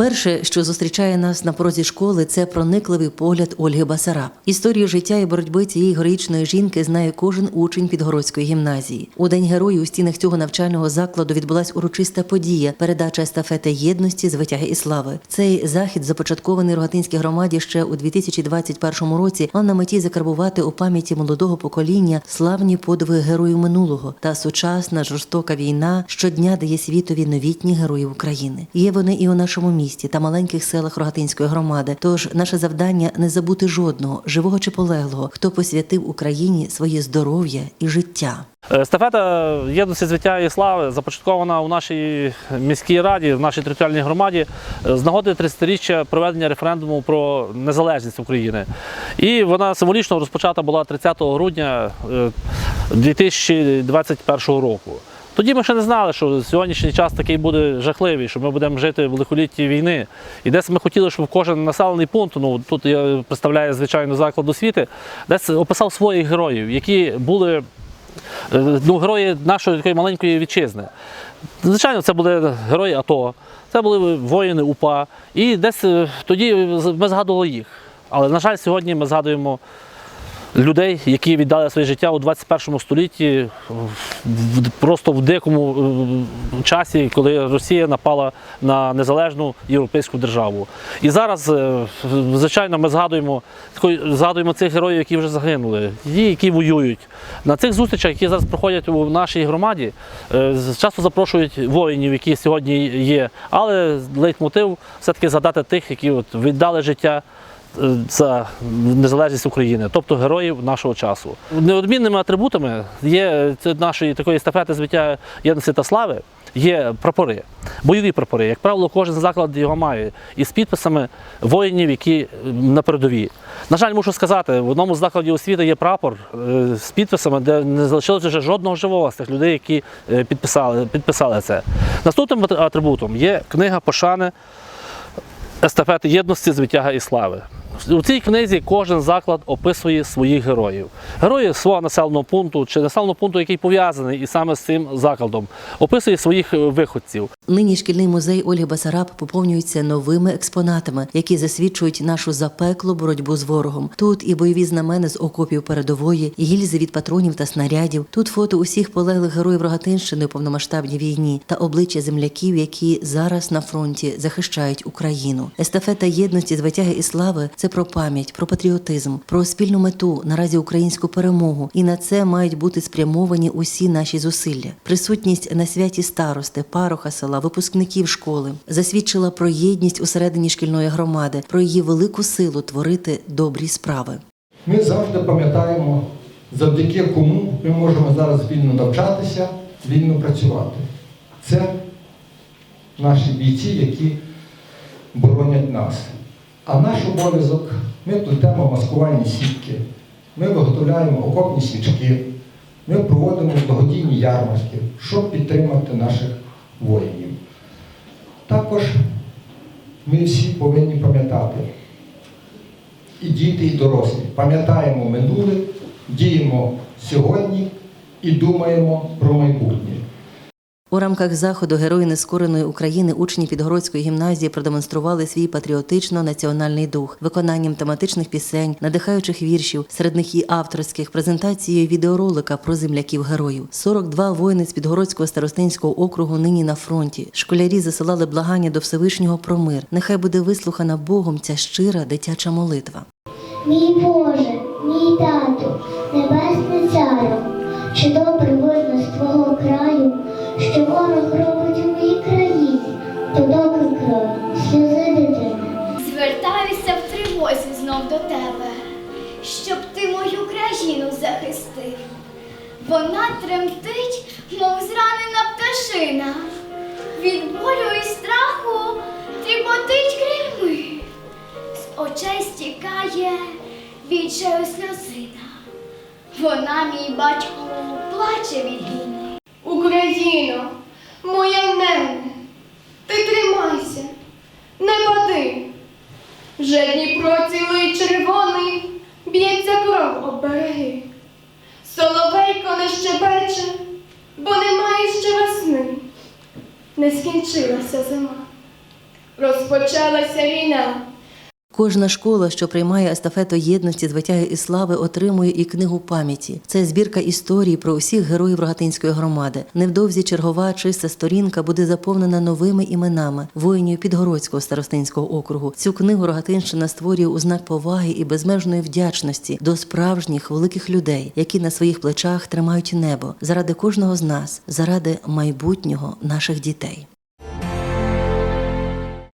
Перше, що зустрічає нас на порозі школи, це проникливий погляд Ольги Басараб. Історію життя і боротьби цієї героїчної жінки знає кожен учень Підгородської гімназії. У день героїв у стінах цього навчального закладу відбулась урочиста подія передача естафети єдності з витяги і слави. Цей захід, започаткований Рогатинській громаді ще у 2021 році, мав на меті закарбувати у пам'яті молодого покоління славні подвиги героїв минулого та сучасна жорстока війна щодня дає світові новітні героїв України. Є вони і у нашому місті та маленьких селах Рогатинської громади. Тож наше завдання не забути жодного живого чи полеглого, хто посвятив Україні своє здоров'я і життя. Естафета єдності звиття і слави започаткована у нашій міській раді, в нашій територіальній громаді е, з нагоди 30-річчя проведення референдуму про незалежність України. І вона символічно розпочата була 30 грудня е, 2021 року. Тоді ми ще не знали, що сьогоднішній час такий буде жахливий, що ми будемо жити в лихолітті війни. І десь ми хотіли, щоб кожен населений пункт, ну тут я представляю звичайно заклад освіти, десь описав своїх героїв, які були Е, ну, герої нашої такої маленької вітчизни. Звичайно, це були герої АТО, це були воїни УПА. І десь е, тоді ми згадували їх. Але, на жаль, сьогодні ми згадуємо людей, які віддали своє життя у 21 столітті просто в дикому е, часі, коли Росія напала на незалежну європейську державу. І зараз, е, звичайно, ми згадуємо, згадуємо цих героїв, які вже загинули, ті, які воюють. На цих зустрічах, які зараз проходять у нашій громаді, е, часто запрошують воїнів, які сьогодні є. Але лейтмотив все-таки згадати тих, які от віддали життя за незалежність України, тобто героїв нашого часу. Неодмінними атрибутами є е, нашої такої естафети звиття єдності та слави. Є прапори, бойові прапори. Як правило, кожен заклад його має із підписами воїнів, які е, на передовій. На жаль, мушу сказати, в одному з закладів освіти є прапор е, з підписами, де не залишилося вже жодного живого з тих людей, які е, підписали, підписали це. Наступним атрибутом є книга пошани естафети єдності, звитяга і слави. У цій книзі кожен заклад описує своїх героїв. Герої свого населеного пункту чи населеного пункту, який пов'язаний і саме з цим закладом, описує своїх е, виходців. Нині шкільний музей Ольги Басараб поповнюється новими експонатами, які засвідчують нашу запеклу боротьбу з ворогом. Тут і бойові знамени з окопів передової, і гільзи від патронів та снарядів. Тут фото усіх полеглих героїв Рогатинщини у повномасштабній війні та обличчя земляків, які зараз на фронті захищають Україну. Естафета єдності з витяги і слави це про пам'ять, про патріотизм, про спільну мету наразі українську перемогу. І на це мають бути спрямовані усі наші зусилля. Присутність на святі старости, пароха села, випускників школи засвідчила про єдність усередині шкільної громади, про її велику силу творити добрі справи. Ми завжди пам'ятаємо, завдяки кому ми можемо зараз вільно навчатися, вільно працювати. Це наші бійці, які боронять нас. А наш обов'язок ми плетемо маскувальні сітки, ми виготовляємо окопні свічки, ми проводимо благодійні ярмарки, щоб підтримати наших воїнів. Також ми всі повинні пам'ятати, і діти, і дорослі. Пам'ятаємо минуле, діємо сьогодні і думаємо про майбутнє. У рамках заходу Герої нескореної України учні Підгородської гімназії продемонстрували свій патріотично-національний дух виконанням тематичних пісень, надихаючих віршів, серед них і авторських презентацією відеоролика про земляків героїв. 42 воїни з Підгородського старостинського округу нині на фронті. Школярі засилали благання до Всевишнього про мир. Нехай буде вислухана Богом ця щира дитяча молитва. Мій Боже, мій тату, небесний царю, чи добре Звертаюся знов до тебе, щоб ти мою країну захистив. Вона тремтить, мов зранена пташина. Від болю і страху тріпотить крильми. З очей стікає відчаю сльозина. Вона, мій батько, плаче від війни. Україно, моя мене, ти тримайся, не пади. Вже Дніпро цілий червоний, б'ється кров об береги. Соловейко не щебече, бо немає ще весни. Не скінчилася зима. розпочалася війна. Кожна школа, що приймає естафету єдності з витяги і слави, отримує і книгу пам'яті. Це збірка історій про усіх героїв Рогатинської громади. Невдовзі чергова чиста сторінка буде заповнена новими іменами воїнів Підгородського старостинського округу. Цю книгу Рогатинщина створює у знак поваги і безмежної вдячності до справжніх великих людей, які на своїх плечах тримають небо заради кожного з нас, заради майбутнього наших дітей.